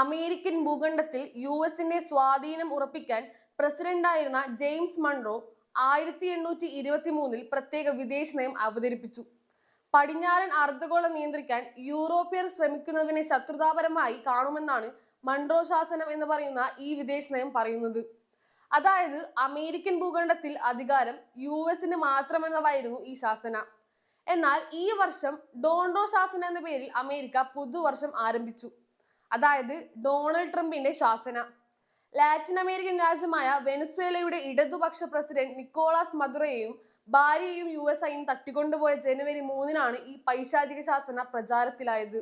American ഭൂഖണ്ഡത്തിൽ U എസിന്റെ സ്വാധീനം ഉറപ്പിക്കാൻ പ്രസിഡന്റായിരുന്ന ജെയിംസ് മൺറോ ആയിരത്തി എണ്ണൂറ്റി ഇരുപത്തി മൂന്നിൽ പ്രത്യേക വിദേശ നയം അവതരിപ്പിച്ചു. പടിഞ്ഞാറൻ അർദ്ധഗോളം നിയന്ത്രിക്കാൻ യൂറോപ്യർ ശ്രമിക്കുന്നതിനെ ശത്രുതാപരമായി കാണുമെന്നാണ് മൺറോ ശാസനം എന്ന് പറയുന്ന ഈ വിദേശ നയം പറയുന്നത്. അതായത് അമേരിക്കൻ ഭൂഖണ്ഡത്തിൽ അധികാരം യു എസിന് മാത്രമെന്നതായിരുന്നു ഈ ശാസന. എന്നാൽ ഈ വർഷം ഡോൺറോ ശാസന എന്ന പേരിൽ അമേരിക്ക പുതുവർഷം ആരംഭിച്ചു. അതായത് ഡൊണാൾഡ് ട്രംപിന്റെ ശാസന. ലാറ്റിൻ അമേരിക്കൻ രാജ്യമായ വെനസ്വേലയുടെ ഇടതുപക്ഷ പ്രസിഡന്റ് നിക്കോളാസ് മദുറയെയും ഭാര്യയെയും യു എസ് ഐയും തട്ടിക്കൊണ്ടുപോയ ജനുവരി മൂന്നിനാണ് ഈ പൈശാചിക ശാസന പ്രചാരത്തിലായത്.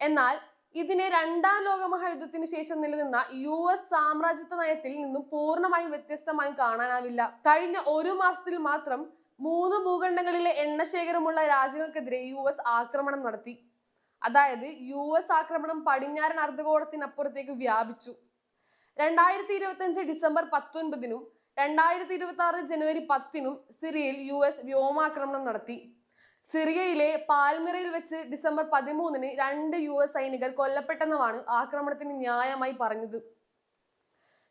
എന്നാൽ ഇതിനെ രണ്ടാം ലോക മഹായുദ്ധത്തിന് ശേഷം നിലനിന്ന യു എസ് സാമ്രാജ്യത്വ നയത്തിൽ നിന്നും പൂർണമായും വ്യത്യസ്തമായും കാണാനാവില്ല. കഴിഞ്ഞ ഒരു മാസത്തിൽ മാത്രം മൂന്ന് ഭൂഖണ്ഡങ്ങളിലെ എണ്ണശേഖരമുള്ള രാജ്യങ്ങൾക്കെതിരെ യു എസ് ആക്രമണം നടത്തി. അതായത് യു എസ് ആക്രമണം പടിഞ്ഞാറൻ അർദ്ധഗോളത്തിനപ്പുറത്തേക്ക് വ്യാപിച്ചു. രണ്ടായിരത്തി ഇരുപത്തി അഞ്ച് ഡിസംബർ പത്തൊൻപതിനും രണ്ടായിരത്തി ഇരുപത്തി ആറ് ജനുവരി പത്തിനും സിറിയയിൽ യു എസ് വ്യോമാക്രമണം നടത്തി. സിറിയയിലെ പാൽമിറയിൽ വെച്ച് ഡിസംബർ പതിമൂന്നിന് രണ്ട് യു എസ് സൈനികർ കൊല്ലപ്പെട്ടെന്നുമാണ് ആക്രമണത്തിന് ന്യായമായി പറഞ്ഞത്.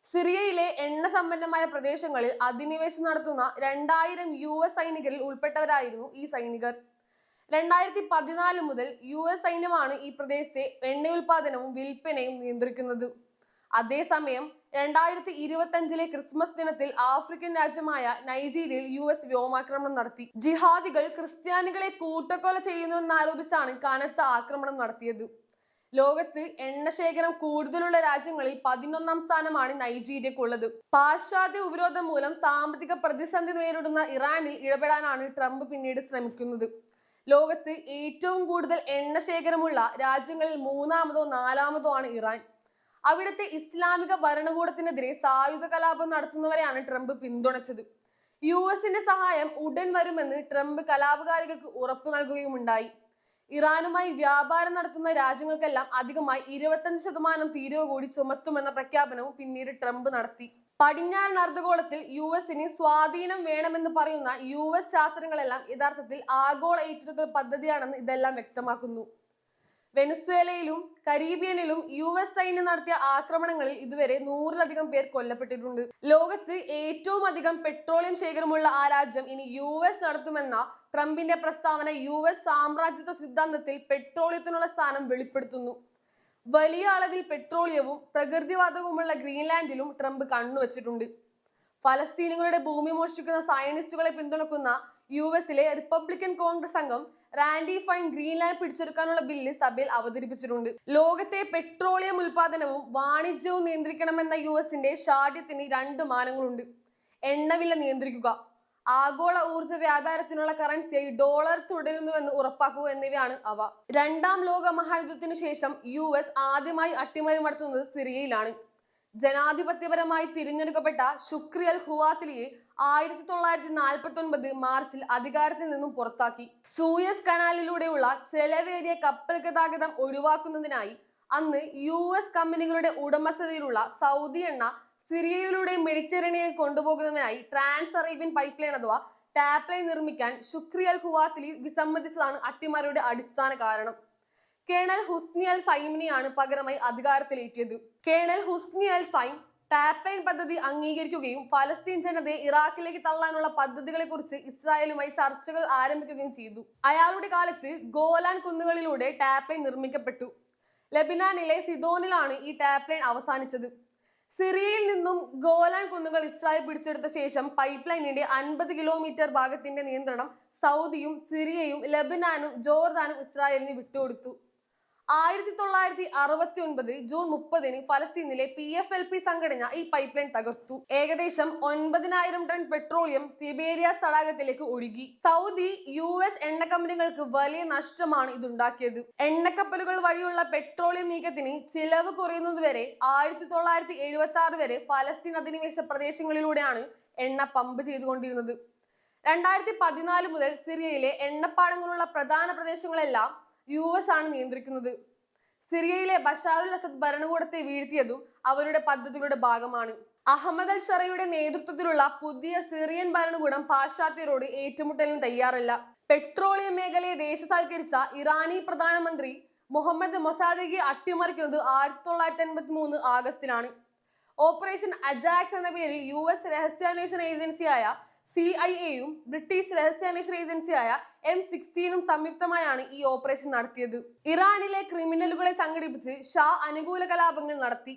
സിറിയയിലെ എണ്ണ സമ്പന്നമായ പ്രദേശങ്ങളിൽ അധിനിവേശം നടത്തുന്ന രണ്ടായിരം യു എസ് സൈനികരിൽ ഉൾപ്പെട്ടവരായിരുന്നു ഈ സൈനികർ. രണ്ടായിരത്തി പതിനാല് മുതൽ യു എസ് സൈന്യമാണ് ഈ പ്രദേശത്തെ എണ്ണ ഉൽപാദനവും വിൽപ്പനയും നിയന്ത്രിക്കുന്നത്. അതേസമയം രണ്ടായിരത്തി ഇരുപത്തഞ്ചിലെ ക്രിസ്മസ് ദിനത്തിൽ ആഫ്രിക്കൻ രാജ്യമായ നൈജീരിയയിൽ യു എസ് വ്യോമാക്രമണം നടത്തി. ജിഹാദികൾ ക്രിസ്ത്യാനികളെ കൂട്ടക്കൊല ചെയ്യുന്നു ചെയ്യുന്നുവെന്നാരോപിച്ചാണ് കനത്ത ആക്രമണം നടത്തിയത്. ലോകത്ത് എണ്ണശേഖരം കൂടുതലുള്ള രാജ്യങ്ങളിൽ പതിനൊന്നാം സ്ഥാനമാണ് നൈജീരിയക്കുള്ളത്. പാശ്ചാത്യ ഉപരോധം മൂലം സാമ്പത്തിക പ്രതിസന്ധി നേരിടുന്ന ഇറാനിൽ ഇടപെടാനാണ് ട്രംപ് പിന്നീട് ശ്രമിക്കുന്നത്. ലോകത്ത് ഏറ്റവും കൂടുതൽ എണ്ണ ശേഖരമുള്ള രാജ്യങ്ങളിൽ മൂന്നാമതോ നാലാമതോ ആണ് ഇറാൻ. അവിടുത്തെ ഇസ്ലാമിക ഭരണകൂടത്തിനെതിരെ സായുധ കലാപം നടത്തുന്നവരെയാണ് ട്രംപ് പിന്തുണച്ചത്. യു എസിന്റെ സഹായം ഉടൻ വരുമെന്ന് ട്രംപ് കലാപകാരികൾക്ക് ഉറപ്പു നൽകുകയുമുണ്ടായി. ഇറാനുമായി വ്യാപാരം നടത്തുന്ന രാജ്യങ്ങൾക്കെല്ലാം അധികമായി ഇരുപത്തഞ്ച് ശതമാനം തീരുവ കൂടി ചുമത്തുമെന്ന പ്രഖ്യാപനവും പിന്നീട് ട്രംപ് നടത്തി. പടിഞ്ഞാറൻ അർദ്ധഗോളത്തിൽ യു എസിന് സ്വാധീനം വേണമെന്ന് പറയുന്ന യു എസ് ശാസ്ത്രങ്ങളെല്ലാം യഥാർത്ഥത്തിൽ ആഗോള ഏറ്റെടുക്കൽ പദ്ധതിയാണെന്ന് ഇതെല്ലാം വ്യക്തമാക്കുന്നു. വെനസ്വേലയിലും കരീബിയനിലും യു എസ് സൈന്യം നടത്തിയ ആക്രമണങ്ങളിൽ ഇതുവരെ നൂറിലധികം പേർ കൊല്ലപ്പെട്ടിട്ടുണ്ട്. ലോകത്ത് ഏറ്റവും അധികം പെട്രോളിയം ശേഖരമുള്ള ആ രാജ്യം ഇനി യു എസ് നടത്തുമെന്ന ട്രംപിന്റെ പ്രസ്താവന യു എസ് സാമ്രാജ്യത്വ സിദ്ധാന്തത്തിൽ പെട്രോളിയത്തിനുള്ള സ്ഥാനം വെളിപ്പെടുത്തുന്നു. വലിയ അളവിൽ പെട്രോളിയവും പ്രകൃതിവാതകവുമുള്ള ഗ്രീൻലാൻഡിലും ട്രംപ് കണ്ണുവച്ചിട്ടുണ്ട് ഫലസ്തീനുകളുടെ ഭൂമി മോഷ്ടിക്കുന്ന സയനിസ്റ്റുകളെ പിന്തുണക്കുന്ന യു എസിലെ റിപ്പബ്ലിക്കൻ കോൺഗ്രസ് അംഗം റാൻഡി ഫൈൻ ഗ്രീൻലാൻഡ് പിടിച്ചെടുക്കാനുള്ള ബില്ല് സഭയിൽ അവതരിപ്പിച്ചിട്ടുണ്ട്. ലോകത്തെ പെട്രോളിയം ഉൽപാദനവും വാണിജ്യവും നിയന്ത്രിക്കണമെന്ന യു എസിന്റെ ഷാഠ്യത്തിന് രണ്ട് മാനങ്ങളുണ്ട്. എണ്ണവില നിയന്ത്രിക്കുക. ആഗോള ഊർജ വ്യാപാരത്തിനുള്ള കറൻസിയായി ഡോളർ തുടരുന്നു എന്ന് ഉറപ്പാക്കുക എന്നിവയാണ് അവ. രണ്ടാം ലോക മഹായുദ്ധത്തിനു ശേഷം യു എസ് ആദ്യമായി അട്ടിമറി നടത്തുന്നത് സിറിയയിലാണ്. ജനാധിപത്യപരമായി തിരഞ്ഞെടുക്കപ്പെട്ട ശുക്രിയൽ ഹുവാത്തിലിയെ ആയിരത്തി തൊള്ളായിരത്തി നാൽപ്പത്തി ഒൻപത് മാർച്ചിൽ അധികാരത്തിൽ നിന്നും പുറത്താക്കി. സൂയസ് കനാലിലൂടെയുള്ള ചെലവേറിയ കപ്പൽ ഗതാഗതം ഒഴിവാക്കുന്നതിനായി അന്ന് യു എസ് കമ്പനികളുടെ ഉടമസ്ഥതയിലുള്ള സൗദി എണ്ണ സിറിയയിലൂടെ മെഡിറ്ററേനിയൻ കൊണ്ടുപോകുന്നതിനായി ട്രാൻസ് അറേബ്യൻ പൈപ്പ് ലൈൻ അഥവാ ടാപ്പ് ലൈൻ നിർമ്മിക്കാൻ ശുക്രിയൽ ഹുവാത്തിലി വിസമ്മതിച്ചതാണ് അട്ടിമാരുടെ അടിസ്ഥാന കാരണം. കേണൽ ഹുസ്നിയൽ സൈമിനെയാണ് പകരമായി അധികാരത്തിലേറ്റിയത്. Colonel Husni al Zaim Tapline പദ്ധതി അംഗീകരിക്കുകയും ഫലസ്തീൻ ജനതയെ ഇറാഖിലേക്ക് തള്ളാനുള്ള പദ്ധതികളെ കുറിച്ച് ഇസ്രായേലുമായി ചർച്ചകൾ ആരംഭിക്കുകയും ചെയ്തു. അയാളുടെ കാലത്ത് ഗോലാൻ കുന്നുകളിലൂടെ ടാപ്പ് ലൈൻ നിർമ്മിക്കപ്പെട്ടു. ലബിനാനിലെ സിദോനിലാണ് ഈ ടാപ്പ് ലൈൻ അവസാനിച്ചത്. സിറിയയിൽ നിന്നും ഗോലാൻ കുന്നുകൾ ഇസ്രായേൽ പിടിച്ചെടുത്ത ശേഷം പൈപ്പ് ലൈനിന്റെ അൻപത് കിലോമീറ്റർ ഭാഗത്തിന്റെ നിയന്ത്രണം സൗദിയും സിറിയയും ലബനാനും ജോർദാനും ഇസ്രായേലിന് വിട്ടുകൊടുത്തു. ആയിരത്തി തൊള്ളായിരത്തി അറുപത്തി ഒൻപത് ജൂൺ മുപ്പതിന് ഫലസ്തീനിലെ പി എഫ് എൽ പി സംഘടന ഈ പൈപ്പ് ലൈൻ തകർത്തു. ഏകദേശം ഒൻപതിനായിരം ടൺ പെട്രോളിയം തിബേരിയാസ് തടാകത്തിലേക്ക് ഒഴുകി. സൗദി യു എസ് എണ്ണ കമ്പനികൾക്ക് വലിയ നഷ്ടമാണ് ഇതുണ്ടാക്കിയത്. എണ്ണക്കപ്പലുകൾ വഴിയുള്ള പെട്രോളിയം നീക്കത്തിന് ചിലവ് കുറയുന്നതുവരെ ആയിരത്തി തൊള്ളായിരത്തി എഴുപത്തി ആറ് വരെ ഫലസ്തീൻ അധിനിവേശ പ്രദേശങ്ങളിലൂടെയാണ് എണ്ണ പമ്പ് ചെയ്തുകൊണ്ടിരുന്നത്. രണ്ടായിരത്തി പതിനാല് മുതൽ സിറിയയിലെ എണ്ണപ്പാടങ്ങളുള്ള പ്രധാന പ്രദേശങ്ങളെല്ലാം യു എസ് ആണ് നിയന്ത്രിക്കുന്നത്. സിറിയയിലെ ബഷാറുൽ അസദ് ഭരണകൂടത്തെ വീഴ്ത്തിയതും അവരുടെ പദ്ധതികളുടെ ഭാഗമാണ്. അഹമ്മദ് അൽ ഷറയുടെ നേതൃത്വത്തിലുള്ള പുതിയ സിറിയൻ ഭരണകൂടം പാശ്ചാത്യരോട് ഏറ്റുമുട്ടലിന് തയ്യാറല്ല. പെട്രോളിയം മേഖലയെ ദേശസാൽക്കരിച്ച ഇറാനി പ്രധാനമന്ത്രി മുഹമ്മദ് മൊസാദിക്ക് അട്ടിമറിക്കുന്നത് ആയിരത്തി തൊള്ളായിരത്തി അൻപത്തി മൂന്ന് ആഗസ്റ്റിലാണ് ഓപ്പറേഷൻ അജാക്സ് എന്ന പേരിൽ യു എസ് രഹസ്യാന്വേഷണ ഏജൻസിയായ സി ഐ എയും ബ്രിട്ടീഷ് രഹസ്യാന്വേഷണ ഏജൻസിയായ എം സിക്സ്റ്റീനും സംയുക്തമായാണ് ഈ ഓപ്പറേഷൻ നടത്തിയത്. ഇറാനിലെ ക്രിമിനലുകളെ സംഘടിപ്പിച്ച് ഷാ അനുകൂല കലാപങ്ങൾ നടത്തി.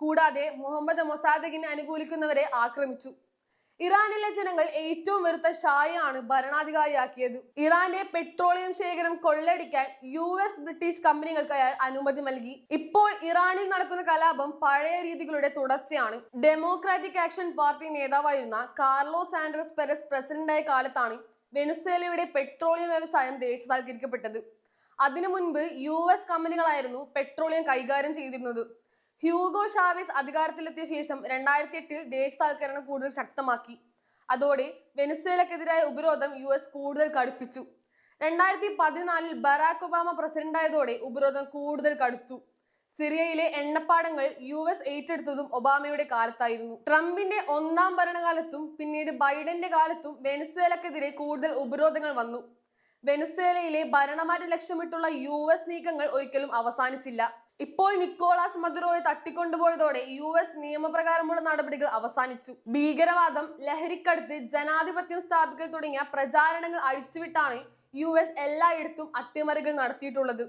കൂടാതെ മുഹമ്മദ് മൊസാദഗിനെ അനുകൂലിക്കുന്നവരെ ആക്രമിച്ചു. ഇറാനിലെ ജനങ്ങൾ ഏറ്റവും വെറുത്ത ഷായാണ് ഭരണാധികാരിയാക്കിയത്. ഇറാന്റെ പെട്രോളിയം ശേഖരം കൊള്ളടിക്കാൻ യു എസ് ബ്രിട്ടീഷ് കമ്പനികൾക്ക് അയാൾ അനുമതി നൽകി. ഇപ്പോൾ ഇറാനിൽ നടക്കുന്ന കലാപം പഴയ രീതികളുടെ തുടർച്ചയാണ്. ഡെമോക്രാറ്റിക് ആക്ഷൻ പാർട്ടി നേതാവായിരുന്ന കാർലോ സാൻഡ്രസ് പെരസ് പ്രസിഡന്റായ കാലത്താണ് വെനുസേലയുടെ പെട്രോളിയം വ്യവസായം ദേശസാൽക്കരിക്കപ്പെട്ടത്. അതിനു മുൻപ് യു എസ് കമ്പനികളായിരുന്നു പെട്രോളിയം കൈകാര്യം ചെയ്തിരുന്നത്. ഹ്യൂഗോ ഷാവിസ് അധികാരത്തിലെത്തിയ ശേഷം രണ്ടായിരത്തി എട്ടിൽ ദേശസാൽക്കരണം കൂടുതൽ ശക്തമാക്കി. അതോടെ വെനസ്വേലക്കെതിരായ ഉപരോധം യു എസ് കൂടുതൽ കടുപ്പിച്ചു. രണ്ടായിരത്തി പതിനാലിൽ ബറാക് ഒബാമ പ്രസിഡന്റായതോടെ ഉപരോധം കൂടുതൽ കടുത്തു. സിറിയയിലെ എണ്ണപ്പാടങ്ങൾ യു എസ് ഏറ്റെടുത്തതും ഒബാമയുടെ കാലത്തായിരുന്നു. ട്രംപിന്റെ ഒന്നാം ഭരണകാലത്തും പിന്നീട് ബൈഡന്റെ കാലത്തും വെനസ്വേലക്കെതിരെ കൂടുതൽ ഉപരോധങ്ങൾ വന്നു. വെനസ്വേലയിലെ ഭരണമാറ്റം ലക്ഷ്യമിട്ടുള്ള യു എസ് നീക്കങ്ങൾ ഒരിക്കലും അവസാനിച്ചില്ല. ഇപ്പോൾ നിക്കോളാസ് മദുറോയെ തട്ടിക്കൊണ്ടുപോയതോടെ യു എസ് നിയമപ്രകാരമുള്ള നടപടികൾ അവസാനിച്ചു. ഭീകരവാദം ലഹരിക്കടുത്ത് ജനാധിപത്യം സ്ഥാപിക്കൽ തുടങ്ങിയ പ്രചാരണങ്ങൾ അഴിച്ചുവിട്ടാണ് യു എസ് എല്ലായിടത്തും അട്ടിമറികൾ നടത്തിയിട്ടുള്ളത്.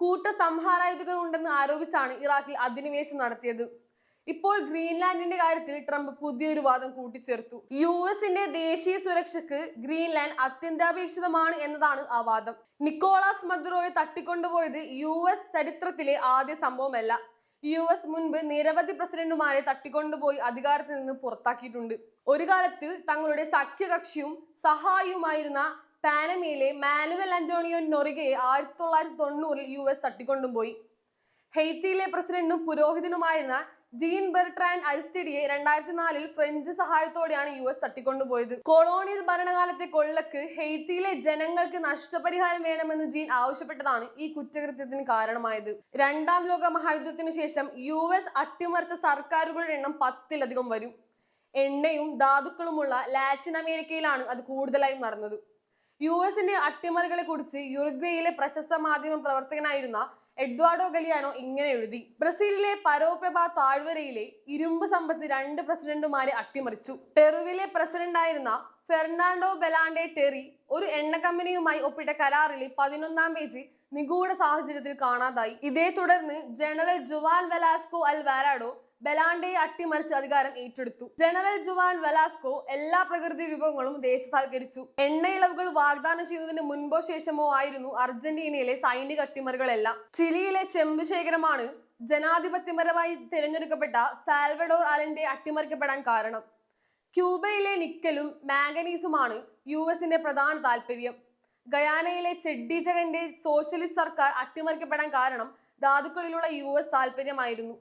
കൂട്ട സംഹാരായുധങ്ങൾ ഉണ്ടെന്ന് ആരോപിച്ചാണ് ഇറാഖിൽ അധിനിവേശം നടത്തിയത്. ഇപ്പോൾ ഗ്രീൻലാൻഡിന്റെ കാര്യത്തിൽ ട്രംപ് പുതിയൊരു വാദം കൂട്ടിച്ചേർത്തു. യു എസിന്റെ ദേശീയ സുരക്ഷയ്ക്ക് ഗ്രീൻലാൻഡ് അത്യന്താപേക്ഷിതമാണ് എന്നതാണ് ആ വാദം. നിക്കോളാസ് മദുറോയെ തട്ടിക്കൊണ്ടുപോയത് യു എസ് ചരിത്രത്തിലെ ആദ്യ സംഭവമല്ല. യു എസ് മുൻപ് നിരവധി പ്രസിഡന്റുമാരെ തട്ടിക്കൊണ്ടുപോയി അധികാരത്തിൽ നിന്ന് പുറത്താക്കിയിട്ടുണ്ട്. ഒരു കാലത്ത് തങ്ങളുടെ സഖ്യകക്ഷിയും സഹായിയുമായിരുന്ന പാനമയിലെ മാനുവൽ അന്റോണിയോ നൊറിഗയെ ആയിരത്തി തൊള്ളായിരത്തി തൊണ്ണൂറിൽ യു എസ് തട്ടിക്കൊണ്ടുപോയി ഹെയ്ത്തിയിലെ പ്രസിഡന്റും പുരോഹിതനുമായിരുന്ന ജീൻ ബെർട്രാൻ അരിസ്റ്റിഡിയെ രണ്ടായിരത്തി നാലിൽ ഫ്രഞ്ച് സഹായത്തോടെയാണ് യു എസ് തട്ടിക്കൊണ്ടുപോയത്. കൊളോണിയൽ ഭരണകാലത്തെ കൊള്ളക്ക് ഹെയ്ത്തിയിലെ ജനങ്ങൾക്ക് നഷ്ടപരിഹാരം വേണമെന്ന് ജീൻ ആവശ്യപ്പെട്ടതാണ് ഈ കുറ്റകൃത്യത്തിന് കാരണമായത്. രണ്ടാം ലോക മഹായുദ്ധത്തിന് ശേഷം യു എസ് അട്ടിമറിച്ച സർക്കാരുകളുടെ എണ്ണം പത്തിലധികം വരും. എണ്ണയും ധാതുക്കളുമുള്ള ലാറ്റിൻ അമേരിക്കയിലാണ് അത് കൂടുതലായും നടന്നത്. യു എസിന്റെ അട്ടിമറികളെ കുറിച്ച് യുറുഗ്വയിലെ പ്രശസ്ത മാധ്യമ പ്രവർത്തകനായിരുന്ന എഡ്വാർഡോ ഗലിയാനോ ഇങ്ങനെ എഴുതി. ബ്രസീലിലെ പരോപെബ താഴ്വരയിലെ ഇരുമ്പ് സമ്പത്ത് രണ്ട് പ്രസിഡന്റുമാരെ അട്ടിമറിച്ചു. പെറുവിലെ പ്രസിഡന്റായിരുന്ന ഫെർണാണ്ടോ ബെലാൻഡെ ടെറി ഒരു എണ്ണ കമ്പനിയുമായി ഒപ്പിട്ട കരാറിലെ പതിനൊന്നാം പേജ് നിഗൂഢ സാഹചര്യത്തിൽ കാണാതായി. ഇതേ തുടർന്ന് ജനറൽ ജുവാൻ വെലാസ്കോ അൽ ബെലാൻഡയെ അട്ടിമറിച്ച് അധികാരം ഏറ്റെടുത്തു. ജനറൽ ജുവാൻ വെലാസ്കോ എല്ലാ പ്രകൃതി വിഭവങ്ങളും ദേശസാൽക്കരിച്ചു. എണ്ണയിളവുകൾ വാഗ്ദാനം ചെയ്യുന്നതിന് മുൻപോ ശേഷമോ ആയിരുന്നു അർജന്റീനയിലെ സൈനിക അട്ടിമറികളെല്ലാം. ചിലിയിലെ ചെമ്പ് ശേഖരമാണ് ജനാധിപത്യപരമായി തിരഞ്ഞെടുക്കപ്പെട്ട സാൽവഡോർ അലന്റെ അട്ടിമറിക്കപ്പെടാൻ കാരണം. ക്യൂബയിലെ നിക്കലും മാംഗനീസുമാണ് യു എസിന്റെ പ്രധാന താല്പര്യം ഗയാനയിലെ ചെഡ്ഡിജകന്റെ സോഷ്യലിസ്റ്റ് സർക്കാർ അട്ടിമറിക്കപ്പെടാൻ കാരണം ധാതുക്കളിലുള്ള യു എസ് താല്പര്യമായിരുന്നു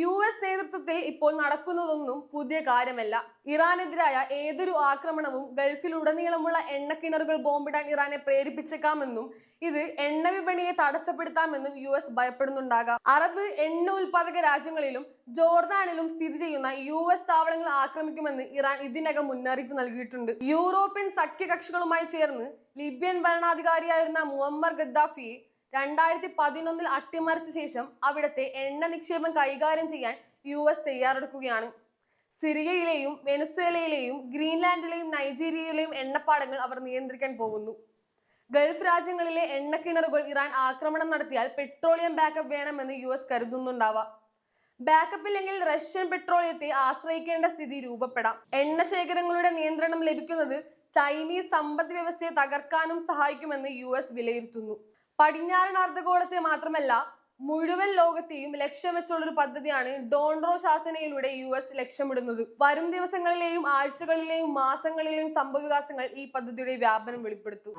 യു എസ് നേതൃത്വത്തിൽ ഇപ്പോൾ നടക്കുന്നതൊന്നും പുതിയ കാര്യമല്ല. ഇറാനെതിരായ ഏതൊരു ആക്രമണവും ഗൾഫിലുടനീളമുള്ള എണ്ണക്കിണറുകൾ ബോംബിടാൻ ഇറാനെ പ്രേരിപ്പിച്ചേക്കാമെന്നും ഇത് എണ്ണ വിപണിയെ തടസ്സപ്പെടുത്താമെന്നും യു എസ് ഭയപ്പെടുന്നുണ്ടാകാം. അറബ് എണ്ണ ഉൽപാദക രാജ്യങ്ങളിലും ജോർദാനിലും സ്ഥിതി ചെയ്യുന്ന യു എസ് താവളങ്ങൾ ആക്രമിക്കുമെന്ന് ഇറാൻ ഇതിനകം മുന്നറിയിപ്പ് നൽകിയിട്ടുണ്ട്. യൂറോപ്യൻ സഖ്യകക്ഷികളുമായി ചേർന്ന് ലിബിയൻ ഭരണാധികാരിയായിരുന്ന മുഅമ്മർ ഗദ്ദാഫിയെ രണ്ടായിരത്തി പതിനൊന്നിൽ അട്ടിമറിച്ച ശേഷം അവിടുത്തെ എണ്ണ നിക്ഷേപം കൈകാര്യം ചെയ്യാൻ യു എസ് തയ്യാറെടുക്കുകയാണ്. സിറിയയിലെയും വെനസ്വേലയിലെയും ഗ്രീൻലാൻഡിലെയും നൈജീരിയയിലെയും എണ്ണപ്പാടങ്ങൾ അവർ നിയന്ത്രിക്കാൻ പോകുന്നു. ഗൾഫ് രാജ്യങ്ങളിലെ എണ്ണക്കിണറുകൾ ഇറാൻ ആക്രമണം നടത്തിയാൽ പെട്രോളിയം ബാക്കപ്പ് വേണമെന്ന് യു എസ് കരുതുന്നുണ്ടാവാം. ബാക്കപ്പ് ഇല്ലെങ്കിൽ റഷ്യൻ പെട്രോളിയത്തെ ആശ്രയിക്കേണ്ട സ്ഥിതി രൂപപ്പെടാം. എണ്ണ ശേഖരങ്ങളുടെ നിയന്ത്രണം ലഭിക്കുന്നത് ചൈനീസ് സമ്പദ് വ്യവസ്ഥയെ തകർക്കാനും സഹായിക്കുമെന്ന് യു വിലയിരുത്തുന്നു. പടിഞ്ഞാറൻ അർദ്ധഗോളത്തെ മാത്രമല്ല മുഴുവൻ ലോകത്തെയും ലക്ഷ്യം വെച്ചുള്ള ഒരു പദ്ധതിയാണ് ഡോൺറോ ശാസനയിലൂടെ യു എസ് ലക്ഷ്യമിടുന്നത്. വരും ദിവസങ്ങളിലെയും ആഴ്ചകളിലെയും മാസങ്ങളിലെയും സംഭവവികാസങ്ങൾ ഈ പദ്ധതിയുടെ വ്യാപനം വെളിപ്പെടുത്തും.